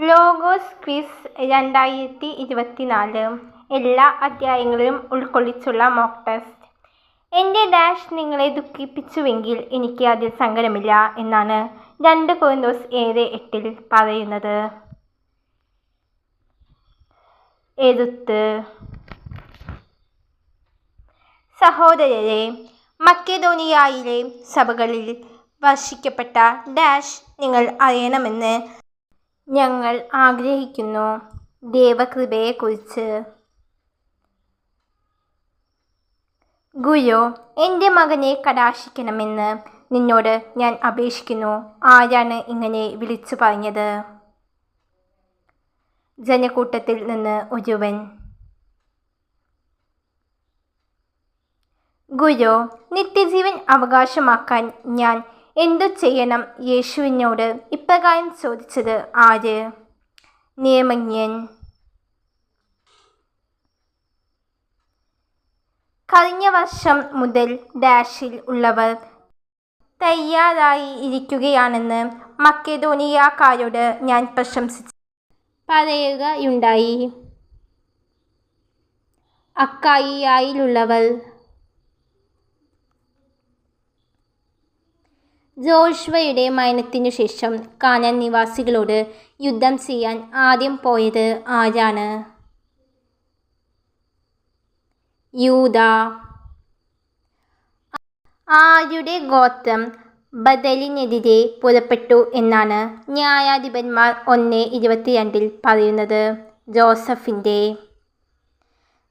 Logos quiz രണ്ടായിരത്തി ഇരുപത്തിനാല് എല്ലാ അധ്യായങ്ങളിലും ഉൾക്കൊള്ളിച്ചുള്ള മോക്ക് ടെസ്റ്റ് എന്റെ ഡാഷ് നിങ്ങളെ ദുഃഖിപ്പിച്ചുവെങ്കിൽ എനിക്ക് അതിൽ സങ്കടമില്ല എന്നാണ് രണ്ട് കൊറിന്തോസ് ഏഴ് എട്ടിൽ പറയുന്നത്. എഴുത്ത്. സഹോദരരെ മക്കെദോനിയായിലെ സഭകളിൽ വർഷിക്കപ്പെട്ട ഡാഷ് നിങ്ങൾ അറിയണമെന്ന് ഞങ്ങൾ ആഗ്രഹിക്കുന്നു ദൈവകൃപയെക്കുറിച്ച്. ഗുരു എന്റെ മകനെ കടാശിക്കണമെന്ന് നിന്നോട് ഞാൻ അപേക്ഷിക്കുന്നു. ആരാണ് ഇങ്ങനെ വിളിച്ചു പറഞ്ഞത്? ജനക്കൂട്ടത്തിൽ നിന്ന് ഒരുവൻ. ഗുരു നിത്യജീവൻ അവകാശമാക്കാൻ ഞാൻ എന്തു ചെയ്യണം യേശുവിനോട്? ഇപ്രകാരം ചോദിച്ചത് ആര്? നിയമജ്ഞൻ. കഴിഞ്ഞ വർഷം മുതൽ ഡാഷിൽ ഉള്ളവർ തയ്യാറായി ഇരിക്കുകയാണെന്ന് മക്കെദോനിയക്കാരോട് ഞാൻ പ്രശംസിച്ചു. പറയുകയുണ്ടായി അക്കായിയായിലുള്ളവർ ജോഷ്വയുടെ മരണത്തിനു ശേഷം കാനാൻ നിവാസികളോട് യുദ്ധം ചെയ്യാൻ ആദ്യം പോയത് ആരാണ്? യൂത. ആരുടെ ഗോത്രം ബദലിനെതിരെ പുറപ്പെട്ടു എന്നാണ് ന്യായാധിപന്മാർ ഒന്ന് ഇരുപത്തിരണ്ടിൽ പറയുന്നത്. ജോസഫിന്റെ.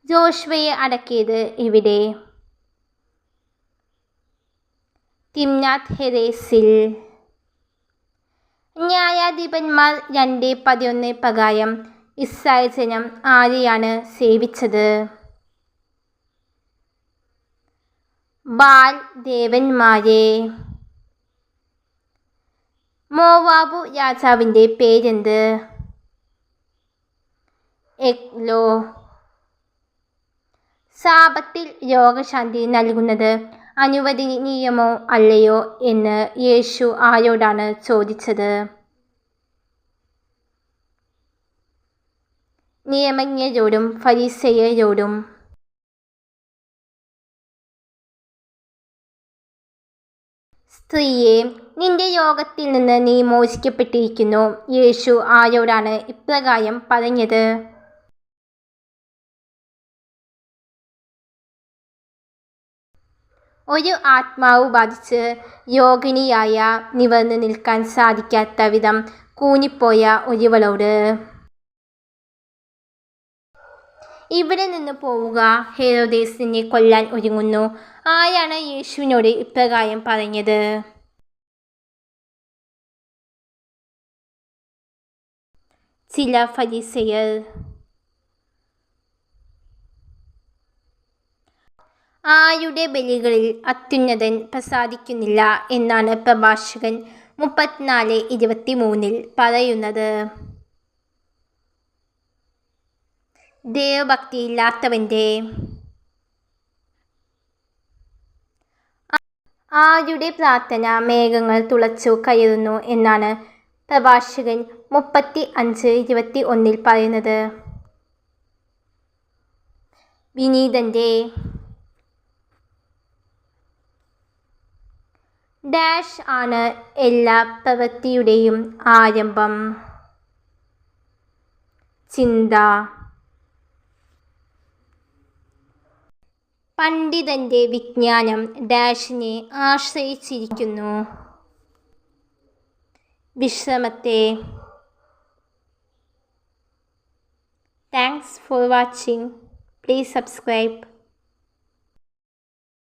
ജോഷ്വയെ അടക്കിയത് ഇവിടെ തിംനാഥ് ഹെരേസിൽ. ന്യായാധിപന്മാർ രണ്ട് പതിനൊന്ന് പ്രകാരം ഇസ്രായേൽ ജനം ആരെയാണ് സേവിച്ചത്? ബാൽ ദേവന്മാരെ. മോവാബു രാജാവിന്റെ പേരെന്ത്? എക്ലോ സാപത്തിൽ രോഗശാന്തി നൽകുന്നത് അനുവദനീയമോ അല്ലയോ എന്ന് യേശു ആരോടാണ് ചോദിച്ചത്. നിയമജ്ഞരോടും ഫരീസയരോടും സ്ത്രീയെ നിന്റെ യോഗത്തിൽ നിന്ന് നീ മോചിക്കപ്പെട്ടിരിക്കുന്നു. യേശു ആരോടാണ് ഇപ്രകാരം പറഞ്ഞത്. ഒരു ആത്മാവ് ബാധിച്ച് യോഗിനിയായ നിവർന്ന് നിൽക്കാൻ സാധിക്കാത്ത വിധം കൂനിപ്പോയ ഒരുവളോട്. ഇവിടെ നിന്ന് പോവുക. ഹേരോദേസിനെ കൊല്ലാൻ ഒരുങ്ങുന്നു. ആരാണ് യേശുവിനോട് ഇപ്രകാരം പറഞ്ഞത്? ചില ഫരീസയർ ആരുടെ ബലികളിൽ അത്യുന്നതൻ പ്രസാദിക്കുന്നില്ല എന്നാണ് പ്രഭാഷകൻ മുപ്പത്തിനാല് ഇരുപത്തി മൂന്നിൽ പറയുന്നത്. ദേവഭക്തിയില്ലാത്തവന്റെ ആരുടെ പ്രാർത്ഥന മേഘങ്ങൾ തുളച്ചു കയറുന്നു എന്നാണ് പ്രഭാഷകൻ മുപ്പത്തി അഞ്ച് ഇരുപത്തി ഒന്നിൽ പറയുന്നത്. വിനീതന്റെ ഡാഷ് ആണ് എല്ലാ പ്രവൃത്തിയുടെയും ആരംഭം. ചിന്ത. പണ്ഡിതന്റെ വിജ്ഞാനം ഡാഷിനെ ആശ്രയിച്ചിരിക്കുന്നു. വിശ്രമത്തെ. Thanks for watching please subscribe